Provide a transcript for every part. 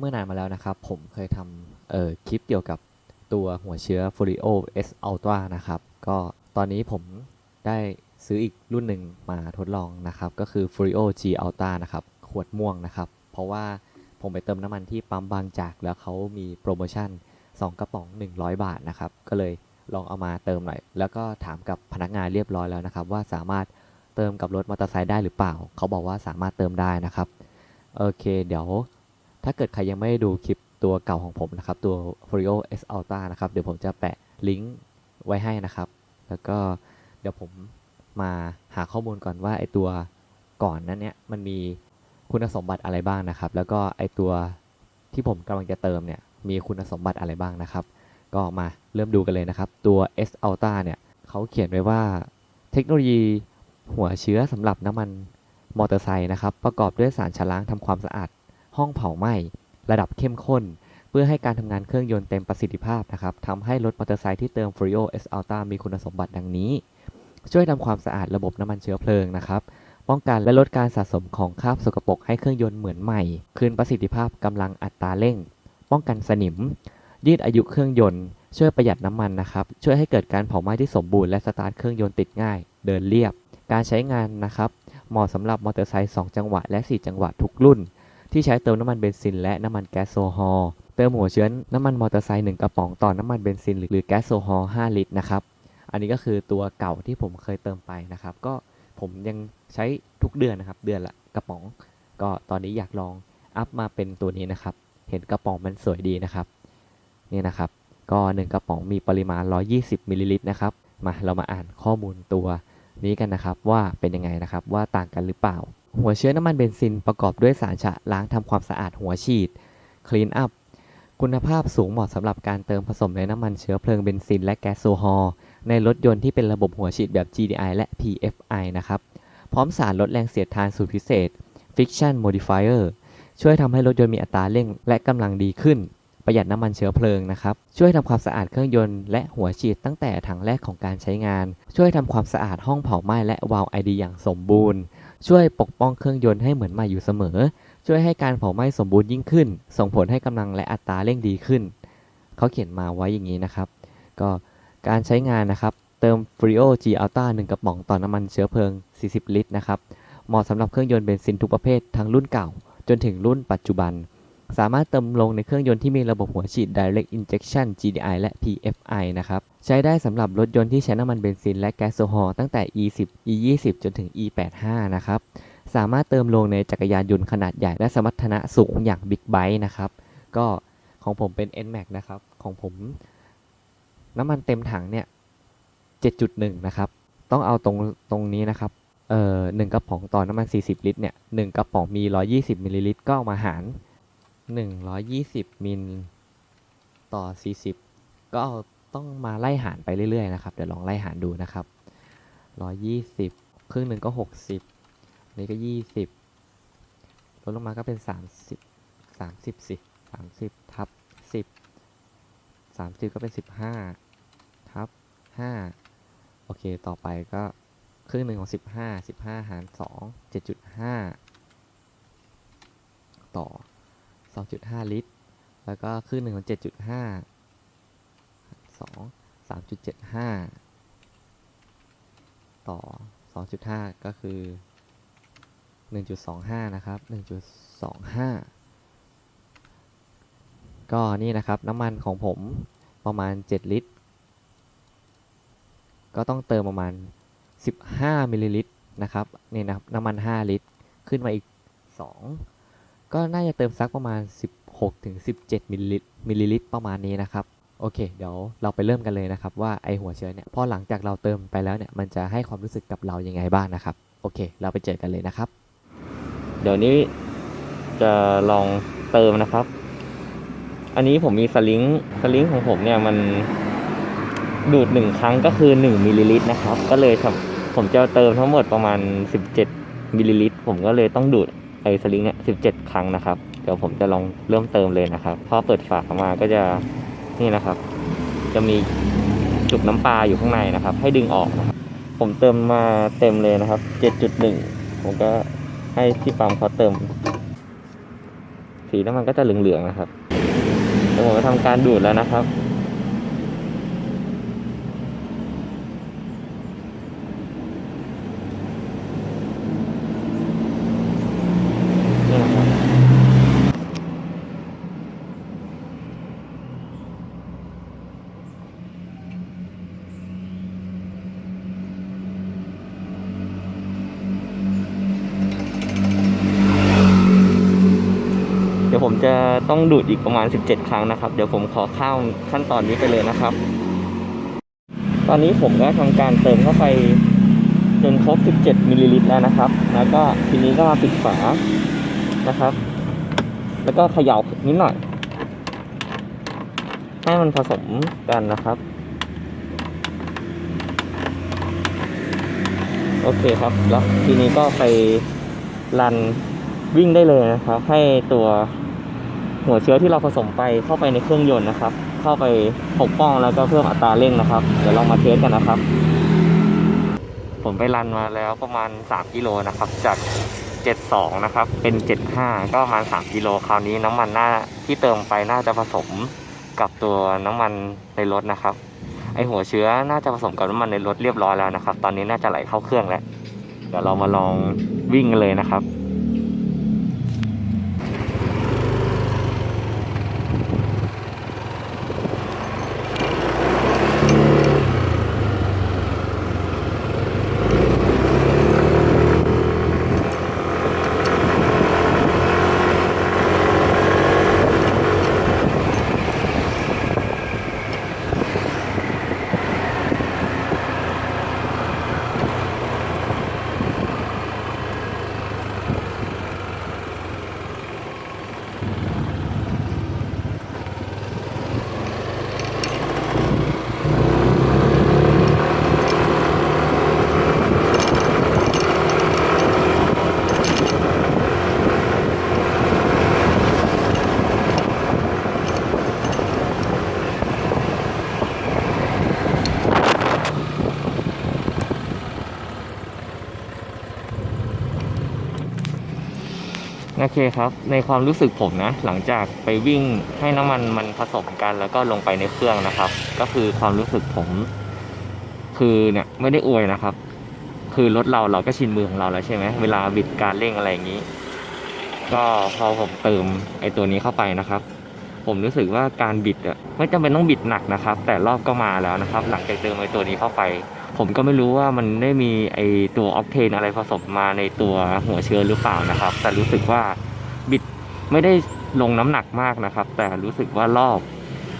เมื่อนานมาแล้วนะครับ ผมเคยทำเอ่อคลิปเกี่ยวกับตัวหัวเชื้อ Folio S Ultra นะครับ ก็ตอนนี้ผมได้ซื้ออีกรุ่นหนึ่งมาทดลองนะครับ ก็คือ Folio G Ultra นะครับ ขวดม่วงนะครับ เพราะว่าผมไปเติมน้ำมันที่ปั๊มบางจาก แล้วเขามีโปรโมชั่น 2 กระป๋อง 100 บาทนะครับ ก็เลยลองเอามาเติมหน่อย แล้วก็ถามกับพนักงานเรียบร้อยแล้วนะครับ ว่าสามารถเติมกับรถมอเตอร์ไซค์ได้หรือเปล่า เขาบอกว่าสามารถเติมได้นะครับ โอเค เดี๋ยว ถ้าเกิดใครยังไม่ได้ดูคลิปตัวเก่าของผมนะครับ ตัว Folio S Ultra นะครับ เดี๋ยวผมจะแปะลิงก์ไว้ให้นะครับ แล้วก็เดี๋ยวผมมาหาข้อมูลก่อนว่าไอตัวก่อนนั้นเนี่ยมันมีคุณสมบัติอะไรบ้างนะครับ แล้วก็ไอตัวที่ผมกำลังจะเติมเนี่ยมีคุณสมบัติอะไรบ้างนะครับ ก็มาเริ่มดูกันเลยนะครับ ตัว S Ultra เนี่ยเขาเขียนไว้ว่าเทคโนโลยีหัวเชื้อสำหรับน้ำมันมอเตอร์ไซค์นะครับ ประกอบด้วยสารชะล้างทำความสะอาด ห้องเผาไหม้ระดับเข้มข้น เพื่อให้การทำงานเครื่องยนต์เต็มประสิทธิภาพนะครับทำให้รถมอเตอร์ไซค์ที่เติม Frio S Ultra มีคุณสมบัติดังนี้ ช่วยทำความสะอาดระบบน้ำมันเชื้อเพลิงนะครับป้องกันและลดการสะสมของคราบสกปรกให้เครื่องยนต์เหมือนใหม่ คืนประสิทธิภาพกำลังอัตราเร่ง ป้องกันสนิม ยืดอายุเครื่องยนต์ช่วยประหยัดน้ำมันนะครับ ช่วยให้เกิดการเผาไหม้ที่สมบูรณ์และสตาร์ทเครื่องยนต์ติดง่าย เดินเรียบ การใช้งานนะครับ เหมาะสำหรับมอเตอร์ไซค์2จังหวะและ 4 จังหวะทุกรุ่น ที่ใช้เติมน้ำมันเบนซินและน้ำมันแก๊สโซฮอล์เติมหัวเชื้อน้ำมันมอเตอร์ไซค์1กระป๋องต่อน้ำมันเบนซินหรือแก๊สโซฮอล์5ลิตรนะครับอันนี้ก็คือตัวเก่าที่ผมเคยเติมไปนะครับ ก็ผมยังใช้ทุกเดือนนะครับ เดือนละกระป๋อง ก็ตอนนี้อยากลองอัพมาเป็นตัวนี้นะครับ เห็นกระป๋องมันสวยดีนะครับนี่นะครับก็ 1 กระป๋องมีปริมาณ 120มิลลิลิตรนะครับมาเรามาอ่านข้อมูลตัวนี้กันนะครับว่าเป็นยังไงนะครับว่าต่างกันหรือเปล่า หัวเชื้อน้ำมันเบนซินประกอบด้วยสารฉะล้างทำความสะอาดหัวฉีด Clean Up คุณภาพสูงเหมาะสำหรับการเติมผสมในน้ำมันเชื้อเพลิงเบนซินและแก๊สโซฮอล์ในรถยนต์ที่เป็นระบบหัวฉีดแบบ GDI และ PFI นะครับ พร้อมสารลดแรงเสียดทานสูตรพิเศษ Friction Modifier ช่วยทำให้รถยนต์มีอัตราเร่งและกำลังดีขึ้น ประหยัดน้ำมันเชื้อเพลิงนะครับ ช่วยทำความสะอาดเครื่องยนต์และหัวฉีดตั้งแต่ถังแรกของการใช้งาน ช่วยทำความสะอาดห้องเผาไหม้และวาล์วไอดีอย่างสมบูรณ์ ช่วยปกป้องเครื่องยนต์ให้เหมือนใหม่อยู่เสมอ ช่วยให้การเผาไหม้สมบูรณ์ยิ่งขึ้น ส่งผลให้กำลังและอัตราเร่งดีขึ้น เขาเขียนมาไว้อย่างนี้นะครับ ก็การใช้งานนะครับ เติม Frio G Ultra 1 กระป๋องต่อน้ำมันเชื้อเพลิง 40 ลิตรนะครับ เหมาะสำหรับเครื่องยนต์เบนซินทุกประเภททั้งรุ่นเก่า จนถึงรุ่นปัจจุบัน สามารถเติมลงในเครื่องยนต์ที่มีระบบหัวฉีด Direct Injection GDI และ PFI นะครับ ใช้ได้สำหรับรถยนต์ที่ใช้น้ำมันเบนซินและแก๊สโซฮอล์ตั้งแต่ E10 E20 จนถึง E85 นะครับ สามารถเติมลงในจักรยานยนต์ขนาดใหญ่และสมรรถนะสูงอย่าง Big Bike นะครับ ก็ของผมเป็น NMAX นะครับ ของผม น้ำมันเต็มถังเนี่ย 7.1 นะครับ ต้องเอาตรงตรงนี้นะครับเอ่อหนึ่งกระป๋องต่อน้ำมัน 40 ลิตรเนี่ยหนึ่งกระป๋องมี 120มิลลิลิตรก็เอามา หาร120มิลต่อ40ก็เอาต้องมาไล่หารไปเรื่อยๆนะครับ เดี๋ยวลองไล่หารดูนะครับ120ครึ่งหนึ่งก็60นี่ก็20ลดลงมาก็เป็น30 30สิ30ทับ10 30ก็เป็น15ทับ5โอเค ต่อไปก็ครึ่งหนึ่งของ15 15หาร2 7.5ต่อ 2.5 ลิตร แล้วก็ครึ่งหนึ่งของ 7.5หาร2 3.75 ต่อ 2.5 ก็คือ 1.25 นะครับ 1.25 ก็นี่นะครับน้ำมันของผมประมาณ 7 ลิตร ก็ต้องเติมประมาณ 15 มิลลิลิตรนะครับนี่นะครับน้ำมัน 5 ลิตร ขึ้นมาอีก 2 ก็น่าจะเติมสักประมาณ 16ถึง17มิลลิลิตรมิลลิลิตรประมาณนี้นะครับโอเค เดี๋ยวเราไปเริ่มกันเลยนะครับ ว่าไอหัวเชื้อเนี่ยพอหลังจากเราเติมไปแล้วเนี่ยมันจะให้ความรู้สึกกับเรายังไงบ้างนะครับ โอเค เราไปเจอกันเลยนะครับ เดี๋ยวนี้จะลองเติมนะครับ อันนี้ผมมีสลิงสลิงของผมเนี่ยมันดูดหนึ่งครั้งก็คือหนึ่งมิลลิลิตรนะครับ ก็เลยผมจะเติมทั้งหมดประมาณสิบเจ็ดมิลลิลิตรผมก็เลยต้องดูด ไอสลิงเนี่ยสิบเจ็ดครั้งนะครับ เดี๋ยวผมจะลองเริ่มเติมเลยนะครับ พอเปิดฝาออกมาก็จะนี่นะครับ จะมีจุกน้ำปลาอยู่ข้างในนะครับ ให้ดึงออกนะครับผมเติมมาเต็มเลยนะครับเจ็ดจุดหนึ่งผมก็ให้ที่ปั๊มเขาเติม สีน้ำมันก็จะเหลืองๆนะครับเดี๋ยวผมจะทำการดูดแล้วนะครับ นี่นะครับ เดี๋ยวผม จะต้องดูดอีกประมาณ 17 ครั้งนะครับ เดี๋ยวผมขอข้ามขั้นตอนนี้ไปเลยนะครับ ตอนนี้ผมก็ทำการเติมเข้าไปจนครบ 17 มิลลิลิตรแล้วนะครับ แล้วก็ทีนี้ก็มาปิดฝานะครับ แล้วก็เขย่านิดหน่อย ให้มันผสมกันนะครับ โอเคครับ แล้วทีนี้ก็ไปรันวิ่งได้เลยนะครับ ให้ตัว หัวเชื้อที่เราผสมไปเข้าไปในเครื่องยนต์นะครับ เข้าไปปกป้องแล้วก็เพิ่มอัตราเร่งนะครับ เดี๋ยวลองมาเทสกันนะครับ ผมไปรันมาแล้วประมาณ 3 กิโลนะครับ จาก 72 นะครับ เป็น 75 ก็ประมาณ 3 กิโลคราวนี้น้ำมันหน่าที่เติมไปน่าจะผสมกับตัวน้ำมันในรถนะครับ ไอหัวเชื้อน่าจะผสมกับน้ำมันในรถเรียบร้อยแล้วนะครับ ตอนนี้น่าจะไหลเข้าเครื่องแล้ว เดี๋ยวเรามาลองวิ่งกันเลยนะครับ โอเคครับ ในความรู้สึกผมนะ หลังจากไปวิ่งให้น้ำมันมันผสมกันแล้วก็ลงไปในเครื่องนะครับ ก็คือความรู้สึกผม คือเนี่ยไม่ได้อวยนะครับ คือรถเราเราก็ชินมือของเราแล้วใช่ไหมเวลาบิดการเร่งอะไรอย่างนี้ ก็พอผมเติมไอ้ตัวนี้เข้าไปนะครับ ผมรู้สึกว่าการบิดอะไม่จำเป็นต้องบิดหนักนะครับ แต่รอบก็มาแล้วนะครับ หลังจากเติมไอ้ตัวนี้เข้าไป ผมก็ไม่รู้ว่ามันได้มีไอตัวออกเทนอะไรผสมมาในตัวหัวเชื้อหรือเปล่านะครับ แต่รู้สึกว่าบิดไม่ได้ลงน้ำหนักมากนะครับ แต่รู้สึกว่ารอบ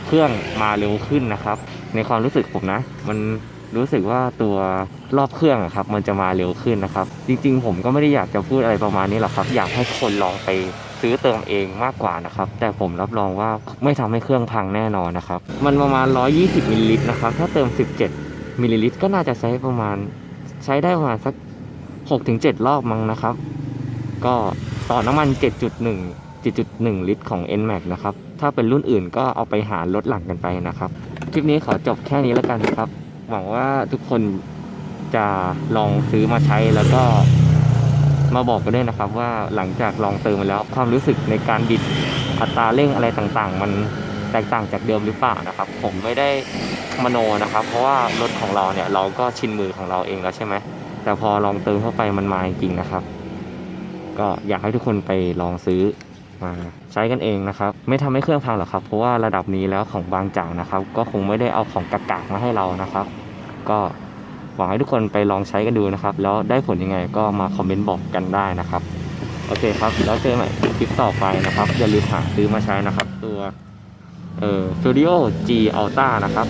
เครื่องมาเร็วขึ้นนะครับ ในความรู้สึกผมนะ มันรู้สึกว่าตัวรอบเครื่องครับ มันจะมาเร็วขึ้นนะครับ จริงๆ ผมก็ไม่ได้อยากจะพูดอะไรประมาณนี้หรอกครับ อยากให้คนลองไปซื้อเติมเองมากกว่านะครับ แต่ผมรับรองว่าไม่ทำให้เครื่องพังแน่นอนนะครับ มันประมาณ 120มิลลิลิตรนะครับ ถ้าเติม 17 มิลลิลิตรก็น่าจะใช้ประมาณใช้ได้ประมาณสัก6ถึง7รอบมั้งนะครับ ก็ต่อน้ำมัน 7.1 7.1 ลิตรของ NMAX นะครับ ถ้าเป็นรุ่นอื่นก็เอาไปหารลดหลังกันไปนะครับ คลิปนี้ขอจบแค่นี้แล้วกันครับ หวังว่าทุกคนจะลองซื้อมาใช้แล้วก็มาบอกกันด้วยนะครับว่าหลังจากลองเติมมาแล้วความรู้สึกในการบิดอัตราเร่งอะไรต่างๆ มัน แตกต่างจากเดิมหรือเปล่านะครับ ผมไม่ได้มโนนะครับ เพราะว่ารถของเราเนี่ยเราก็ชินมือของเราเองแล้วใช่ไหมแต่พอลองเติมเข้าไปมันมาจริงๆนะครับ ก็อยากให้ทุกคนไปลองซื้อมาใช้กันเองนะครับ ไม่ทำให้เครื่องพังหรอกครับ เพราะว่าระดับนี้แล้วของบางจากนะครับ ก็คงไม่ได้เอาของกากๆมาให้เรานะครับ ก็หวังให้ทุกคนไปลองใช้กันดูนะครับ แล้วได้ผลยังไงก็มาคอมเมนต์บอกกันได้นะครับ โอเคครับ แล้วเจอกันใหม่คลิปต่อไปนะครับ อย่าลืมหาซื้อมาใช้นะครับ ตัว เอ่อ Furio G Ultra นะครับ